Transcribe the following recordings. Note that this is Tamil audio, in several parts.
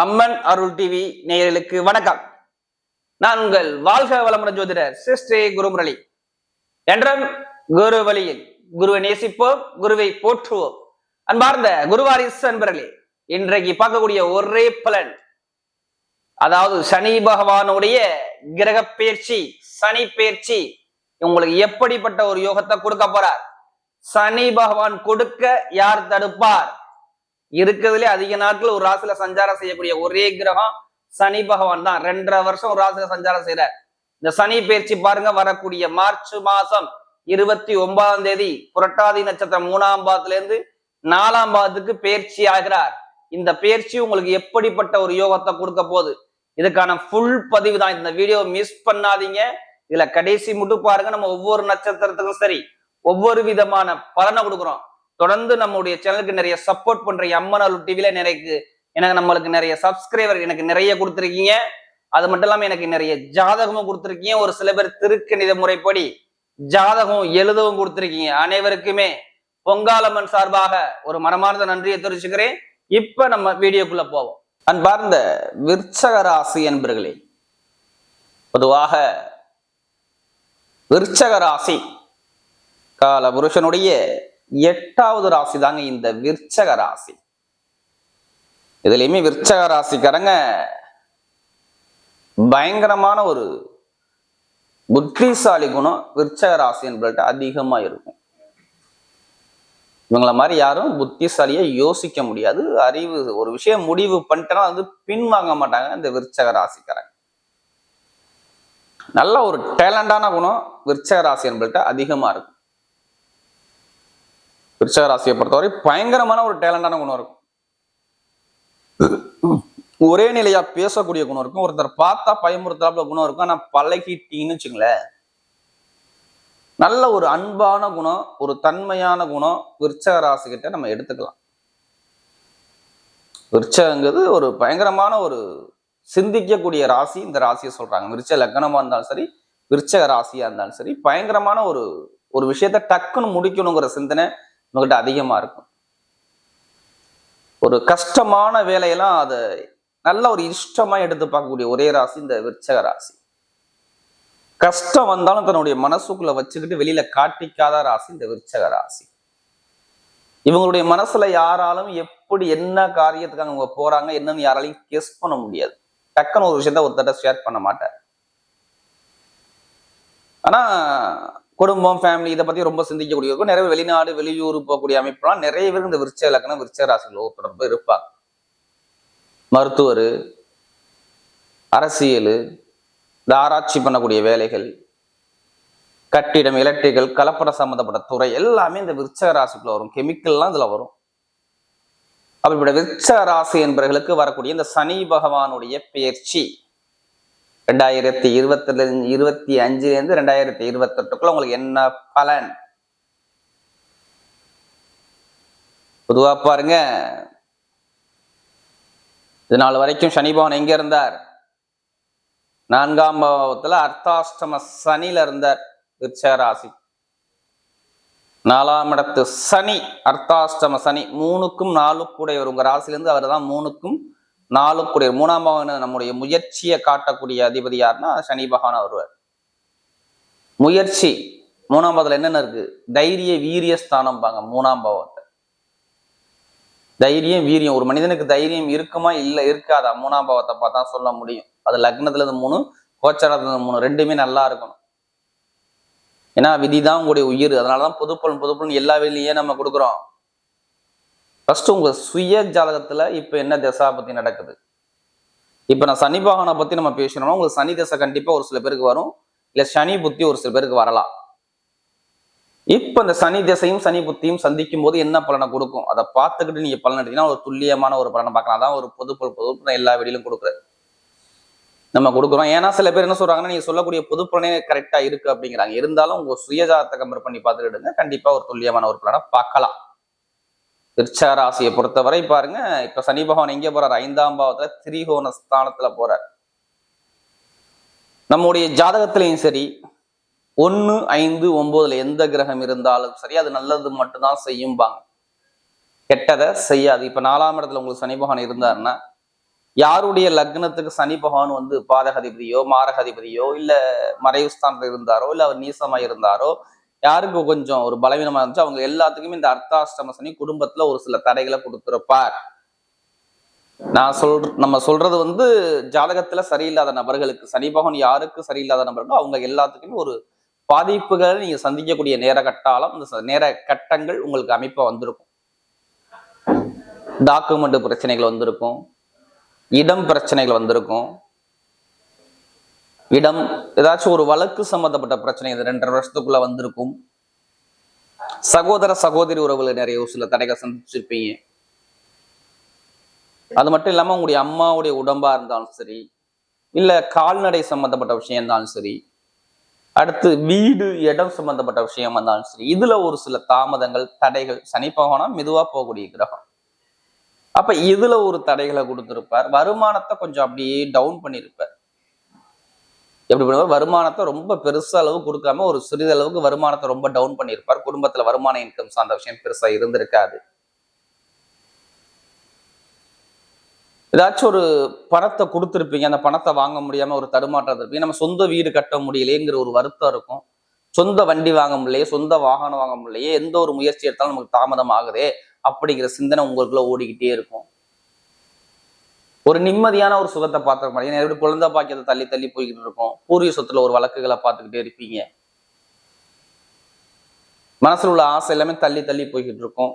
அம்மன் அருள் டிவி நேயர்களுக்கு வணக்கம். நான் உங்கள் வாழ்க வளமுடன் ஜோதிடர் சிஸ்ரீ குருமுரளி. என்றும் குரு வழியில் குருவை நேசிப்போம் குருவை போற்றுவோம். அன்பார்ந்த குருவாரிஸ் அன்பர்களே இன்றைக்கு பார்க்கக்கூடிய ஒரே பலன் அதாவது சனி பகவானுடைய கிரக பயிற்சி சனி பயிற்சி. உங்களுக்கு எப்படிப்பட்ட ஒரு யோகத்தை கொடுக்க போறார்? சனி பகவான் கொடுக்க யார் தடுப்பார்? இருக்கிறதுலே அதிக நாட்கள் ஒரு ராசியில சஞ்சாரம் செய்யக்கூடிய ஒரே கிரகம் சனி பகவான் தான். ரெண்டரை வருஷம் ஒரு ராசியில சஞ்சாரம் செய்யறார் இந்த சனி பயிற்சி பாருங்க வரக்கூடிய மார்ச் மாசம் இருபத்தி ஒன்பதாம் தேதி புரட்டாதி நட்சத்திரம் மூணாம் பாதத்துல இருந்து நாலாம் பாதத்துக்கு பயிற்சி ஆகிறார். இந்த பயிற்சி உங்களுக்கு எப்படிப்பட்ட ஒரு யோகத்தை கொடுக்க போகுது? இதுக்கான ஃபுல் பதிவு தான். இந்த வீடியோ மிஸ் பண்ணாதீங்க. இதுல கடைசி மட்டும் பாருங்க. நம்ம ஒவ்வொரு நட்சத்திரத்துக்கும் சரி ஒவ்வொரு விதமான பலனை கொடுக்குறோம். தொடர்ந்து நம்முடைய சேனலுக்கு நிறைய சப்போர்ட் பண்ற அம்மன் டிவில நிறைய எனக்கு நம்மளுக்கு நிறைய சப்ஸ்கிரைபர் எனக்கு நிறைய கொடுத்துருக்கீங்க. அது மட்டும் இல்லாம எனக்கு நிறைய ஜாதகமும் கொடுத்துருக்கீங்க. ஒரு சில பேர் திருக்கணித முறைப்படி ஜாதகம் எழுதவும் கொடுத்துருக்கீங்க. அனைவருக்குமே பொங்காலம்மன் சார்பாக ஒரு மனமார்ந்த நன்றியை தெரிவிச்சுக்கிறேன். இப்ப நம்ம வீடியோக்குள்ள போவோம். அன்பார்ந்த விற்சக ராசி என்பர்களே பொதுவாக விற்சக ராசி கால புருஷனுடைய எட்டாவது ராசி தாங்க இந்த விற்சக ராசி. இதுலயுமே விற்சக ராசிக்காரங்க பயங்கரமான ஒரு புத்திசாலி குணம் விற்சக ராசி என்பது அதிகமா இருக்கும். இவங்கள மாதிரி யாரும் புத்திசாலியா யோசிக்க முடியாது. அறிவு ஒரு விஷயம் முடிவு பண்ணிட்டேன்னா அது பின்வாங்க மாட்டாங்க இந்த விற்சக ராசிக்காரங்க. நல்ல ஒரு டேலண்டான குணம் விற்சக ராசி என்பது அதிகமா இருக்கும். விருச்சக ராசியை பொறுத்தவரை பயங்கரமான ஒரு டேலண்டான குணம் இருக்கும். ஒரே நிலையா பேசக்கூடிய குணம் இருக்கும். ஒருத்தர் பார்த்தா பயமுறுத்தாப்புல குணம் இருக்கும். ஆனா பழகிட்டீங்கன்னு வச்சுங்களேன் நல்ல ஒரு அன்பான குணம் ஒரு தன்மையான குணம் விருச்சக ராசி கிட்ட நம்ம எடுத்துக்கலாம். விருச்சகங்கிறது ஒரு பயங்கரமான ஒரு சிந்திக்கக்கூடிய ராசி இந்த ராசியை சொல்றாங்க. விருச்ச லக்னமா இருந்தாலும் சரி விருச்சக ராசியா இருந்தாலும் சரி பயங்கரமான ஒரு ஒரு விஷயத்த டக்குன்னு முடிக்கணுங்கிற சிந்தனை உங்ககிட்ட அதிகமா இருக்கும். ஒரு கஷ்டமான வேலையெல்லாம் அதை நல்ல ஒரு இஷ்டமா எடுத்து பார்க்கக்கூடிய ஒரே ராசி இந்த விருச்சக ராசி. கஷ்டம் வந்தாலும் தன்னுடைய மனசுக்குள்ள வச்சுக்கிட்டு வெளியில காட்டிக்காத ராசி இந்த விருச்சக ராசி. இவங்களுடைய மனசுல யாராலும் எப்படி என்ன காரியத்துக்காக அவங்க போறாங்க என்னன்னு யாராலையும் கெஸ் பண்ண முடியாது. டக்குன்னு ஒரு விஷயத்த ஒருத்தட்ட ஷேர் பண்ண மாட்டார். ஆனா குடும்பம் ஃபேமிலி இதை பத்தி ரொம்ப சிந்திக்கக்கூடிய இருக்கும். நிறைய வெளிநாடு வெளியூர் போகக்கூடிய அமைப்புலாம் நிறைய பேர் இந்த விருச்ச இலக்கணம் விருச்ச ராசிகளோ தொடர்பு இருப்பாங்க. மருத்துவர் அரசியல் இந்த ஆராய்ச்சி பண்ணக்கூடிய வேலைகள் கட்டிடம் எலக்ட்ரிக்கல் கலப்படம் சம்மந்தப்பட்ட துறை எல்லாமே இந்த விருச்சக ராசிக்குள்ள வரும். கெமிக்கல்லாம் இதுல வரும். அப்படிப்பட்ட விருச்சக ராசி என்பவர்களுக்கு வரக்கூடிய இந்த சனி பகவானுடைய பயிற்சி ரெண்டாயிரத்தி இருபத்துல இருபத்தி அஞ்சுலேருந்து ரெண்டாயிரத்தி இருபத்தெட்டுக்குள்ள உங்களுக்கு என்ன பலன்? பொதுவா பாருங்க. இது நாள் வரைக்கும் சனி பகவான் எங்க இருந்தார்? நான்காம் பாவத்துல அர்த்தாஷ்டம சனியில இருந்தார் விருச்சக ராசி நாலாம் இடத்து சனி அர்த்தாஷ்டம சனி மூணுக்கும் நாலுக்குடையவர் உங்க ராசிலேருந்து அவர் தான் மூணுக்கும் நாலுக்குடைய மூணாம் பாவம் நம்முடைய முயற்சியை காட்டக்கூடிய அதிபதி யாருன்னா சனி பகவான் வருவார். முயற்சி மூணாம் பாவத்துல என்னென்ன இருக்கு? தைரிய வீரிய ஸ்தானம் பாங்க மூணாம் பாவத்தை தைரியம் வீரியம் ஒரு மனிதனுக்கு தைரியம் இருக்குமா இல்ல இருக்காதா? மூணாம் பாவத்தை பார்த்தா சொல்ல முடியும். அது லக்னத்துல இருந்து மூணு கோச்சாரத்துல இருந்து மூணு ரெண்டுமே நல்லா இருக்கணும். ஏன்னா விதிதான் உங்களுடைய உயிர். அதனாலதான் புதுப்பலன் புதுப்பலன் எல்லா வேலையும் நம்ம கொடுக்குறோம். ஃபர்ஸ்ட் உங்க சுய ஜாதகத்துல இப்ப என்ன திசா பத்தி நடக்குது? இப்ப நான் சனி பகவானை பத்தி நம்ம பேசணும்னா உங்களுக்கு சனி தசை கண்டிப்பா ஒரு சில பேருக்கு வரும். இல்ல சனி புத்தி ஒரு சில பேருக்கு வரலாம். இப்ப இந்த சனி திசையும் சனி புத்தியும் சந்திக்கும் போது என்ன பலனை கொடுக்கும்? அதை பார்த்துக்கிட்டு நீங்க பலன் எடுத்தீங்கன்னா ஒரு துல்லியமான ஒரு பலனை பார்க்கலாம். அதான் ஒரு பொது பொது நான் எல்லா வெளியிலும் கொடுக்குறது நம்ம கொடுக்குறோம். ஏன்னா சில பேர் என்ன சொல்றாங்கன்னா நீங்க சொல்லக்கூடிய பொது பலனே கரெக்டா இருக்கு அப்படிங்கிறாங்க. இருந்தாலும் உங்க சுயஜாதத்தை கம்பேர் பண்ணி பார்த்துக்கிடுங்க. கண்டிப்பா ஒரு துல்லியமான ஒரு பலனை பார்க்கலாம். விருச்சக ராசியை பொறுத்தவரை பாருங்க இப்ப சனி பகவான் எங்க போறார்? ஐந்தாம் பாவத்துல திரிகோண ஸ்தானத்துல போறார். நம்முடைய ஜாதகத்திலையும் சரி ஒன்று ஐந்து ஒன்பதுல எந்த கிரகம் இருந்தாலும் சரி அது நல்லது மட்டும்தான் செய்யும்பாங்க. கெட்டதை செய்யாது. இப்ப நாலாம் இடத்துல உங்களுக்கு சனி பகவான் இருந்தாருன்னா யாருடைய லக்னத்துக்கு சனி பகவான் வந்து பாதகதிபதியோ மாரகதிபதியோ இல்ல மறைவு ஸ்தானத்தில் இருந்தாரோ இல்ல அவர் நீசமா இருந்தாரோ யாருக்கு கொஞ்சம் ஒரு பலவீனமா இருந்துச்சோ அவங்க எல்லாத்துக்குமே இந்த அர்த்தாஷ்டம சனி குடும்பத்துல ஒரு சில தடைகளை கொடுத்துருப்பார். நான் சொல் நம்ம சொல்றது வந்து ஜாதகத்துல சரியில்லாத நபர்களுக்கு சனி பகவான் யாருக்கு சரியில்லாத நபர்களோ அவங்க எல்லாத்துக்குமே ஒரு பாதிப்புகளை நீங்க சந்திக்கக்கூடிய நேர கட்டாலம் இந்த ச- நேர கட்டங்கள் உங்களுக்கு அமைப்பா வந்திருக்கும். டாக்குமெண்ட் பிரச்சனைகள் வந்திருக்கும். இடம் பிரச்சனைகள் வந்திருக்கும். இடம் ஏதாச்சும் ஒரு வழக்கு சம்பந்தப்பட்ட பிரச்சனை இந்த ரெண்டரை வருஷத்துக்குள்ள வந்திருக்கும். சகோதர சகோதரி உறவுல நிறைய ஒரு சில தடைகள் சந்திச்சிருப்பீங்க. அது மட்டும் இல்லாம உங்களுடைய அம்மாவுடைய உடம்பா இருந்தாலும் சரி இல்ல கால்நடை சம்பந்தப்பட்ட விஷயம் இருந்தாலும் சரி அடுத்து வீடு இடம் சம்பந்தப்பட்ட விஷயம் இருந்தாலும் சரி இதுல ஒரு சில தாமதங்கள் தடைகள் சனி பகவானா மெதுவா போகக்கூடிய கிரகம். அப்ப இதுல ஒரு தடைகளை கொடுத்திருப்பார். வருமானத்தை கொஞ்சம் அப்படியே டவுன் பண்ணியிருப்பார். எப்படி பண்ணுவார்? வருமானத்தை ரொம்ப பெருசா அளவு கொடுக்காம ஒரு சிறிதளவுக்கு வருமானத்தை ரொம்ப டவுன் பண்ணியிருப்பார். குடும்பத்துல வருமான இன்கம் சார்ந்த விஷயம் பெருசா இருந்திருக்காது. ஏதாச்சும் ஒரு பணத்தை கொடுத்துருப்பீங்க. அந்த பணத்தை வாங்க முடியாம ஒரு தடுமாற்றம் இருப்பீங்க நம்ம சொந்த வீடு கட்ட முடியலையேங்கிற ஒரு வருத்தம் இருக்கும். சொந்த வண்டி வாங்க முடியலையே சொந்த வாகனம் வாங்க முடியலையே எந்த ஒரு முயற்சி எடுத்தாலும் நமக்கு தாமதம் ஆகுதே அப்படிங்கிற சிந்தனை உங்களுக்குள்ள ஓடிக்கிட்டே இருக்கும். ஒரு நிம்மதியான ஒரு சுகத்தை பார்த்துக்க மாட்டீங்க. எப்படி குழந்தை பாக்கியத்தை தள்ளி தள்ளி போய்கிட்டு இருக்கும். பூர்வீக சொத்துல ஒரு வழக்குகளை பார்த்துக்கிட்டே இருப்பீங்க. மனசுல உள்ள ஆசை எல்லாமே தள்ளி தள்ளி போய்கிட்டு இருக்கும்.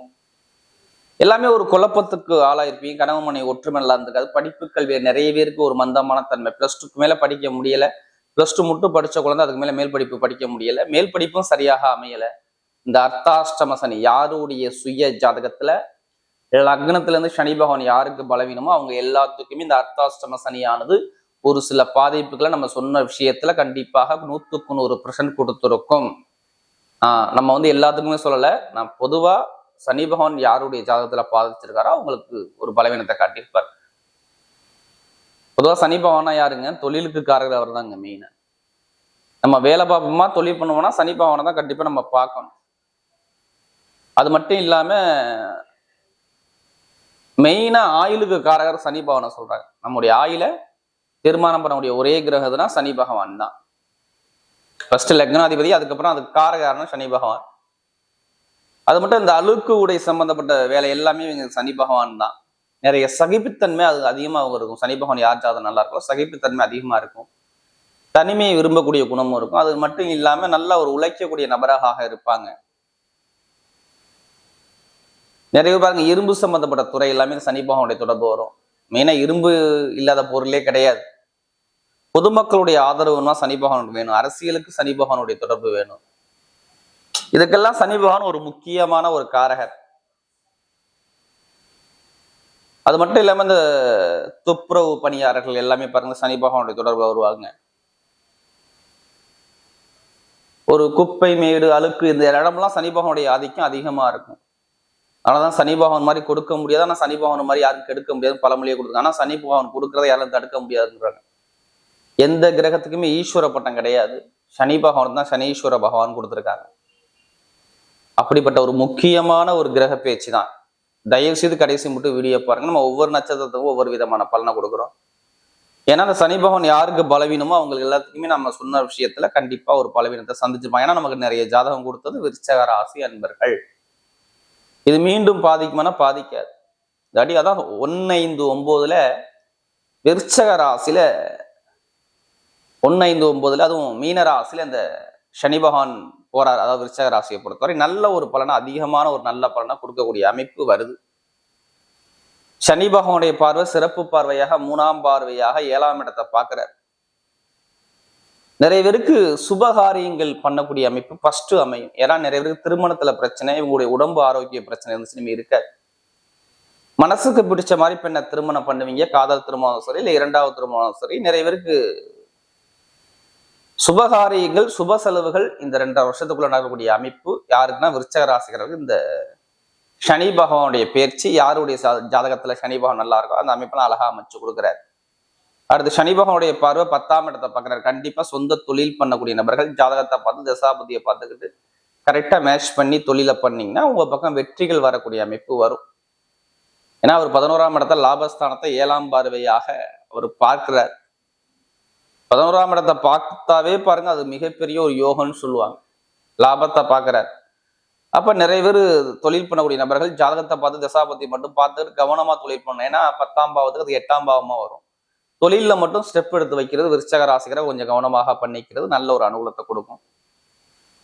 எல்லாமே ஒரு குழப்பத்துக்கு ஆளாயிருப்பீங்க. கணவன் மனை ஒற்றுமை நல்லா இருந்திருக்காது. படிப்பு கல்வி நிறைய பேருக்கு ஒரு மந்தமான தன்மை. பிளஸ் டூக்கு மேல படிக்க முடியல. பிளஸ் டூ மட்டும் படிச்ச குழந்தை அதுக்கு மேல மேல் படிப்பு படிக்க முடியல. மேல் படிப்பும் சரியாக அமையல. இந்த அர்த்தாஷ்டம சனி யாருடைய சுய ஜாதகத்துல லக்னத்துல இருந்து சனி பகவான் யாருக்கு பலவீனமோ அவங்க எல்லாத்துக்குமே இந்த அர்த்தாஷ்டம சனியானது ஒரு சில பாதிப்புகளை நம்ம சொன்ன விஷயத்துல கண்டிப்பாக நூற்றுக்கு நூறு பர்சன்ட் கொடுத்துருக்கும். ஆஹ் நம்ம வந்து எல்லாத்துக்குமே சொல்லலை. நான் பொதுவா சனி பகவான் யாருடைய ஜாதகத்துல பாதிச்சிருக்காரோ அவங்களுக்கு ஒரு பலவீனத்தை காட்டியிருப்பார். பொதுவா சனி பகவானா யாருங்க? தொழிலுக்கு காரகர் அவர் தாங்க மெயின் நம்ம வேலை பார்ப்போமா தொழில் பண்ணுவோம்னா சனி பகவானை தான் கண்டிப்பா நம்ம பார்க்கணும். அது மட்டும் இல்லாம மெயினா ஆயுளுக்கு காரகர் சனி பகவானை சொல்றாங்க. நம்முடைய ஆயில தீர்மானம் பண்ணக்கூடிய ஒரே கிரகதுனா சனி பகவான் தான். ஃபர்ஸ்ட் லக்னாதிபதி அதுக்கப்புறம் அதுக்கு காரகாரன் சனி பகவான். அது மட்டும் இந்த அழுக்கு உடை சம்பந்தப்பட்ட வேலை எல்லாமே இவங்க சனி பகவான் தான். நிறைய சகிப்புத்தன்மை அது அதிகமாக இருக்கும். சனி பகவான் யார் ஜாதகம் நல்லா இருக்கோ சகிப்புத்தன்மை அதிகமாக இருக்கும். தனிமையை விரும்பக்கூடிய குணமும் இருக்கும். அது மட்டும் இல்லாமல் நல்ல ஒரு உழைக்கக்கூடிய நபராக இருப்பாங்க. நிறைய பாருங்க இரும்பு சம்பந்தப்பட்ட துறை எல்லாமே இந்த சனி பகவானுடைய தொடர்பு வரும். மெயினாக இரும்பு இல்லாத பொருளே கிடையாது. பொதுமக்களுடைய ஆதரவுன்னா சனி பகவானுக்கு வேணும். அரசியலுக்கு சனி பகவானுடைய தொடர்பு வேணும். இதுக்கெல்லாம் சனி பகவான் ஒரு முக்கியமான ஒரு காரகர். அது மட்டும் இல்லாமல் இந்த துப்புரவு பணியாளர்கள் எல்லாமே பாருங்க சனி பகவானுடைய தொடர்பு வருவாங்க. ஒரு குப்பை மேடு அழுக்கு இந்த இடம்லாம் சனி பகவானுடைய ஆதிக்கம் அதிகமாக இருக்கும். அதனாலதான் சனி பகவான் மாதிரி கொடுக்க முடியாது. ஆனா சனி பகவான் மாதிரி யாரும் கெடுக்க முடியாது. பழமொழியை கொடுக்குறாங்க. ஆனா சனி பகவான் கொடுக்கறத யாரும் தடுக்க முடியாதுன்றாங்க. எந்த கிரகத்துக்குமே ஈஸ்வர பட்டம் கிடையாது. சனி பகவான் தான் சனீஸ்வர பகவான் கொடுத்துருக்காங்க. அப்படிப்பட்ட ஒரு முக்கியமான ஒரு கிரக பேச்சு தான். தயவு செய்து கடைசி மட்டும் வீடியோ பாருங்க. நம்ம ஒவ்வொரு நட்சத்திரத்துக்கும் ஒவ்வொரு விதமான பலனை கொடுக்குறோம். ஏன்னா அந்த சனி பகவான் யாருக்கு பலவீனமோ அவங்களுக்கு எல்லாத்துக்குமே நம்ம சொன்ன விஷயத்துல கண்டிப்பா ஒரு பலவீனத்தை சந்திச்சிருப்பாங்க. ஏன்னா நமக்கு நிறைய ஜாதகம் கொடுத்தது விருச்சக ராசி அன்பர்கள். இது மீண்டும் பாதிக்குமானா பாதிக்காது. தடி அதான் ஒன்னு ஐந்து ஒன்பதுல விருச்சக ராசியில ஒன்னு ஐந்து ஒன்பதுல அதுவும் மீன ராசியில இந்த சனி பகவான் போறார். அதாவது விருச்சக ராசியை பொறுத்தவரை நல்ல ஒரு பலனை அதிகமான ஒரு நல்ல பலனை கொடுக்கக்கூடிய அமைப்பு வருது. சனி பகவானுடைய பார்வை சிறப்பு பார்வையாக மூணாம் பார்வையாக ஏழாம் இடத்தை பார்க்கிறார். நிறைய பேருக்கு சுபகாரியங்கள் பண்ணக்கூடிய அமைப்பு ஃபர்ஸ்ட் அமையும். ஏன்னா நிறைய பேருக்கு திருமணத்துல பிரச்சனை இவங்களுடைய உடம்பு ஆரோக்கிய பிரச்சனை இருந்துச்சுன்னு இருக்காது. மனசுக்கு பிடிச்ச மாதிரி பெண்ணை திருமணம் பண்ணுவீங்க? காதல் திருமணம் சரி இல்லை இரண்டாவது திருமணம் சரி நிறைய பேருக்கு சுபகாரியங்கள் சுப செலவுகள் இந்த ரெண்டரை வருஷத்துக்குள்ள நடக்கக்கூடிய அமைப்பு. யாருக்குன்னா விருச்சக ராசிக்கிறவங்க இந்த சனி பகவானுடைய பேச்சு யாருடைய ஜாதகத்துல சனி பகவான் நல்லா இருக்கோ அந்த அமைப்பெல்லாம் அழகா அமைச்சு கொடுக்குறாரு. அடுத்து சனி பகவானுடைய பார்வை பத்தாம் இடத்தை பார்க்குறாரு. கண்டிப்பாக சொந்த தொழில் பண்ணக்கூடிய நபர்கள் ஜாதகத்தை பார்த்து தசாபதியை பார்த்துக்கிட்டு கரெக்டாக மேட்ச் பண்ணி தொழிலை பண்ணிங்கன்னா உங்கள் பக்கம் வெற்றிகள் வரக்கூடிய அமைப்பு வரும். ஏன்னா அவர் பதினோராம் இடத்த லாபஸ்தானத்தை ஏழாம் பார்வையாக அவர் பார்க்கிறார். பதினோராம் இடத்தை பார்த்தாவே பாருங்க அது மிகப்பெரிய ஒரு யோகம்னு சொல்லுவாங்க. லாபத்தை பார்க்குறார். அப்போ நிறைய பேர் தொழில் பண்ணக்கூடிய நபர்கள் ஜாதகத்தை பார்த்து தசாபதி மட்டும் பார்த்துட்டு கவனமாக தொழில் பண்ணணும். ஏன்னா பத்தாம் பாவத்துக்கு அது எட்டாம் பாவமாக வரும். தொழிலில் மட்டும் ஸ்டெப் எடுத்து வைக்கிறது விருச்சக ராசிகரை கொஞ்சம் கவனமாக பண்ணிக்கிறது நல்ல ஒரு அனுகூலத்தை கொடுக்கும்.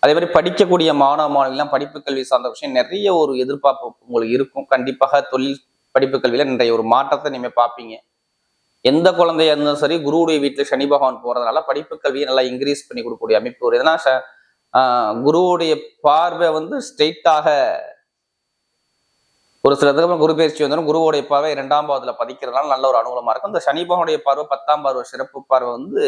அதே மாதிரி படிக்கக்கூடிய மாணவ மாணவிகள்லாம் படிப்பு கல்வி சார்ந்த விஷயம் நிறைய ஒரு எதிர்பார்ப்பு உங்களுக்கு இருக்கும். கண்டிப்பாக தொழில் படிப்பு கல்வியில் நிறைய ஒரு மாற்றத்தை நீங்கள் பார்ப்பீங்க. எந்த குழந்தையா இருந்தாலும் சரி குருவுடைய வீட்டில் சனி பகவான் போகிறதுனால படிப்பு கல்வியை நல்லா இன்க்ரீஸ் பண்ணி கொடுக்கக்கூடிய அமைப்பு ஒரு எதனா குருவுடைய பார்வை வந்து ஸ்ட்ரெயிட்டாக ஒரு சில இதுக்கு குரு பயிற்சி வந்தாலும் குருவோடைய பார்வை இரண்டாம் பாவத்துல பதிக்கிறதுனால நல்ல ஒரு அனுகூலமா இருக்கும். இந்த சனிபகனுடைய பார்வை பத்தாம் பார்வை சிறப்பு பார்வை வந்து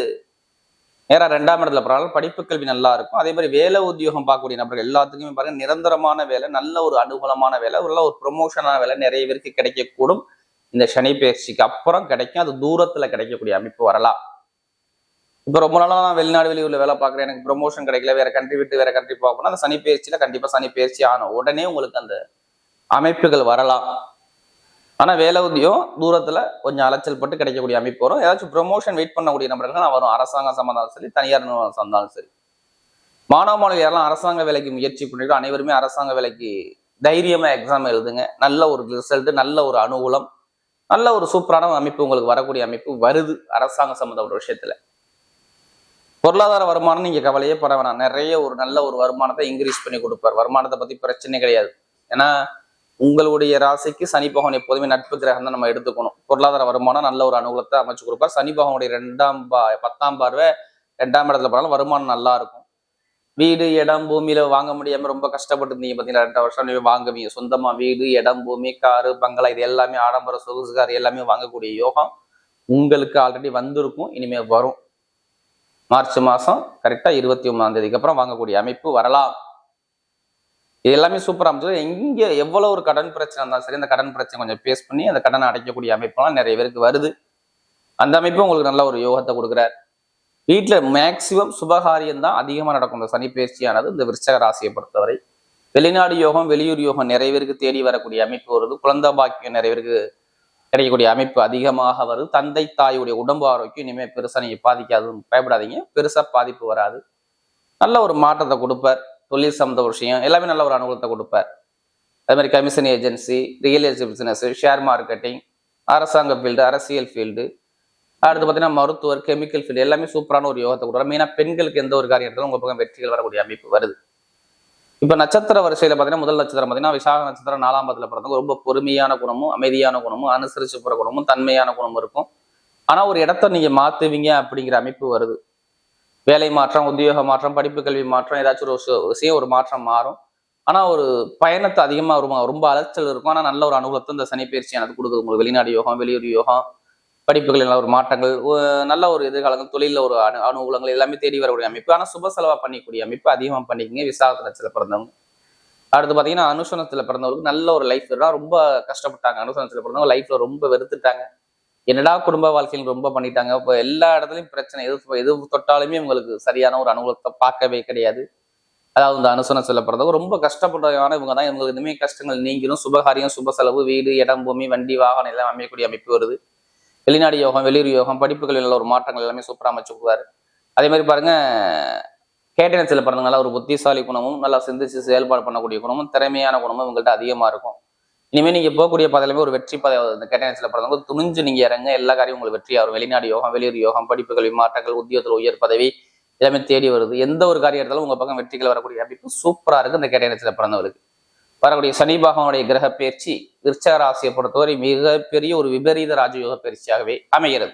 நேராக ரெண்டாம் இடத்துல போறாங்க படிப்பு கல்வி நல்லா இருக்கும். அதே மாதிரி வேலை உத்தியோகம் பார்க்கக்கூடிய நபர்கள் எல்லாத்துக்குமே பாருங்க நிரந்தரமான வேலை நல்ல ஒரு அனுகூலமான வேலை நல்ல ஒரு ப்ரொமோஷனான வேலை நிறைய பேருக்கு கிடைக்கக்கூடும். இந்த சனி பயிற்சிக்கு அப்புறம் கிடைக்கும். அது தூரத்துல கிடைக்கக்கூடிய அமைப்பு வரலாம். இப்போ ரொம்ப நாளா நான் வெளிநாடு வெளியூரில் வேலை பார்க்குறேன். எனக்கு ப்ரொமோஷன் கிடைக்கல. வேற கண்ட்ரி விட்டு வேற கண்ட்ரி போகணும் அந்த சனி பயிற்சியில கண்டிப்பா சனி பயிற்சி ஆகணும் உடனே உங்களுக்கு அந்த அமைப்புகள் வரலாம். ஆனால் வேலை உத்தியம் தூரத்தில் கொஞ்சம் அலைச்சல் பட்டு கிடைக்கக்கூடிய அமைப்பு வரும். ஏதாச்சும் ப்ரொமோஷன் வெயிட் பண்ணக்கூடிய நபர்கள் வரும். அரசாங்கம் சம்மந்தாலும் சரி தனியார் நிறுவனம் சந்தாலும் சரி. மாணவ மாணவி யாரெல்லாம் அரசாங்க வேலைக்கு முயற்சி பண்ணிட்டு அனைவருமே அரசாங்க வேலைக்கு தைரியமாக எக்ஸாம் எழுதுங்க. நல்ல ஒரு ரிசல்ட் நல்ல ஒரு அனுகூலம் நல்ல ஒரு சூப்பரான அமைப்பு உங்களுக்கு வரக்கூடிய அமைப்பு வருது அரசாங்க சம்பந்தப்பட்ட விஷயத்தில். பொருளாதார வருமானம் நீங்கள் கவலையே பட வேணாம். நிறைய ஒரு நல்ல ஒரு வருமானத்தை இன்க்ரீஸ் பண்ணி கொடுப்பார். வருமானத்தை பற்றி பிரச்சனை கிடையாது. ஏன்னா உங்களுடைய ராசிக்கு சனி பகவான் எப்போதுமே நட்பு கிரகம் தான் நம்ம எடுத்துக்கணும். பொருளாதார வருமானம் நல்ல ஒரு அனுகூலத்தை அமைச்சு கொடுப்பார். சனி பகவானுடைய ரெண்டாம் பா பத்தாம் பார்வை ரெண்டாம் இடத்துல போனாலும் வருமானம் நல்லா இருக்கும். வீடு இடம் பூமியில வாங்க முடியாம ரொம்ப கஷ்டப்பட்டு இருந்தீங்க பார்த்தீங்கன்னா ரெண்டு வருஷம் வாங்குவீங்க. சொந்தமா வீடு இடம் பூமி காரு பங்களா இது எல்லாமே ஆடம்பர சொகுசு கார் எல்லாமே வாங்கக்கூடிய யோகம் உங்களுக்கு ஆல்ரெடி வந்திருக்கும். இனிமே வரும். மார்ச் மாசம் கரெக்டா இருபத்தி ஒன்பதாம் தேதிக்கு அப்புறம் வாங்கக்கூடிய அமைப்பு வரலாம். எல்லாமே சூப்பராக அமைச்சது எங்கே எவ்வளோ ஒரு கடன் பிரச்சனை இருந்தாலும் சரி அந்த கடன் பிரச்சனை கொஞ்சம் பேஸ் பண்ணி அந்த கடனை அடைக்கக்கூடிய அமைப்பெல்லாம் நிறைய பேருக்கு வருது. அந்த அமைப்பு உங்களுக்கு நல்ல ஒரு யோகத்தை கொடுக்குறார். வீட்டில் மேக்சிமம் சுபகாரியம் தான் அதிகமாக நடக்கும். இந்த சனி பயிற்சியானது இந்த விருச்சக ராசியை பொறுத்தவரை. வெளிநாடு யோகம் வெளியூர் யோகம் நிறைய பேருக்கு தேடி வரக்கூடிய அமைப்பு வருது. குழந்தை பாக்கியம் நிறைய பேருக்கு கிடைக்கக்கூடிய அமைப்பு அதிகமாக வருது. தந்தை தாயுடைய உடம்பு ஆரோக்கியம் இனிமேல் பெருசாக நீங்கள் பாதிக்காதுன்னு பயப்படாதீங்க. பெருசாக பாதிப்பு வராது. நல்ல ஒரு மாற்றத்தை கொடுப்பார். தொழில் சம்மந்த விஷயம் எல்லாமே நல்ல ஒரு அனுகூலத்தை கொடுப்பார். அதே மாதிரி commission agency real estate business share marketing அரசாங்க ஃபீல்டு அரசியல் ஃபீல்டு அடுத்து பார்த்தீங்கன்னா மருத்துவர் கெமிக்கல் ஃபீல்டு எல்லாமே சூப்பரான ஒரு யோகத்தை கொடுக்குறாரு மெயினாக பெண்களுக்கு எந்த ஒரு காரியத்திலும் உங்கள் பக்கம் வெற்றிகள் வரக்கூடிய அமைப்பு வருது. இப்போ நட்சத்திர வரிசையில் பார்த்தீங்கன்னா முதல் நட்சத்திரம் பார்த்தீங்கன்னா விசாக நட்சத்திரம் நாலாம் பாதத்துல பிறந்தவங்க. ரொம்ப பொறுமையான குணமும் அமைதியான குணமும் அனுசரிச்சு போகிற குணமும் தன்மையான குணமும் இருக்கும். ஆனால் ஒரு இடத்த நீங்கள் மாற்றுவீங்க அப்படிங்கிற அமைப்பு வருது. வேலை மாற்றம் உத்தியோக மாற்றம் படிப்பு கல்வி மாற்றம் ஏதாச்சும் ஒரு விஷயம் ஒரு மாற்றம் மாறும். ஆனால் ஒரு பயணத்தை அதிகமாக ரொம்ப ரொம்ப அலைச்சல் இருக்கும். ஆனால் நல்ல ஒரு அனுகூலத்தை இந்த சனி பயிற்சியானது கொடுக்குது. உங்களுக்கு வெளிநாடு யோகம் வெளியூர் யோகம் படிப்புகளில் நல்ல ஒரு மாற்றங்கள் நல்ல ஒரு எதிர்காலங்கள் தொழிலில் ஒரு அனு அனுகூலங்கள் எல்லாமே தேடி வரக்கூடிய அமைப்பு. ஆனால் சுப செலவாக பண்ணிக்கூடிய அமைப்பு அதிகமாக பண்ணிக்கிங்க. விசாக நட்சத்திரத்தில் பிறந்தவங்க. அடுத்து பார்த்தீங்கன்னா அனுசனத்தில் பிறந்தவங்களுக்கு நல்ல ஒரு லைஃப் ரொம்ப கஷ்டப்பட்டாங்க. அனுசனத்தில் பிறந்தவங்க லைஃப்பில் ரொம்ப வெறுத்துட்டாங்க. என்னடா குடும்ப வாழ்க்கையில் ரொம்ப பண்ணிட்டாங்க? இப்போ எல்லா இடத்துலையும் பிரச்சனை. எது எது தொட்டாலுமே உங்களுக்கு சரியான ஒரு அனுகூலத்தை பார்க்கவே கிடையாது. அதாவது இந்த அனுசனத்தில் பிறந்தவங்க ரொம்ப கஷ்டப்படுறவங்க இவங்க தான். இவங்களுக்கு இனிமே கஷ்டங்கள் நீங்கிடும் சுபகாரியம் சுப செலவு வீடு இடம் பூமி வண்டி வாகனம் எல்லாம் அமையக்கூடிய அமைப்பு வருது. வெளிநாடு யோகம் வெளியூர் யோகம் படிப்புகளில் உள்ள ஒரு மாற்றங்கள் எல்லாமே சூப்பராக அமைச்சு கொடுக்குறாரு. அதே மாதிரி பாருங்க கேட்டினத்தில் பிறந்தவங்க நல்லா ஒரு புத்திசாலி குணமும் நல்லா சிந்திச்சு செயல்பாடு பண்ணக்கூடிய குணமும் திறமையான குணமும் இவங்கள்ட்ட அதிகமாக இருக்கும். இனிமேல் நீங்க போகக்கூடிய பாதையிலுமே ஒரு வெற்றி பாதை. இந்த கேட்டனத்தில் பிறந்தவங்க துணிஞ்சு நீங்க இறங்க எல்லா காரியம் உங்களுக்கு வெற்றி ஆகும் வெளிநாடு யோகம் வெளியூர் யோகம் படிப்புகள் மாற்றங்கள் உத்தியோகத்தில் உயர் பதவி எல்லாமே தேடி வருது. எந்த ஒரு காரியம் எடுத்தாலும் உங்க பக்கம் வெற்றிகள் வரக்கூடிய அமைப்பு சூப்பரா இருக்கு இந்த கேட்டனத்தில் பிறந்தவருக்கு வரக்கூடிய சனி பகவானுடைய கிரக பயிற்சி விருச்சக ராசியை பொறுத்தவரை மிகப்பெரிய ஒரு விபரீத ராஜயோக பயிற்சியாகவே அமைகிறது.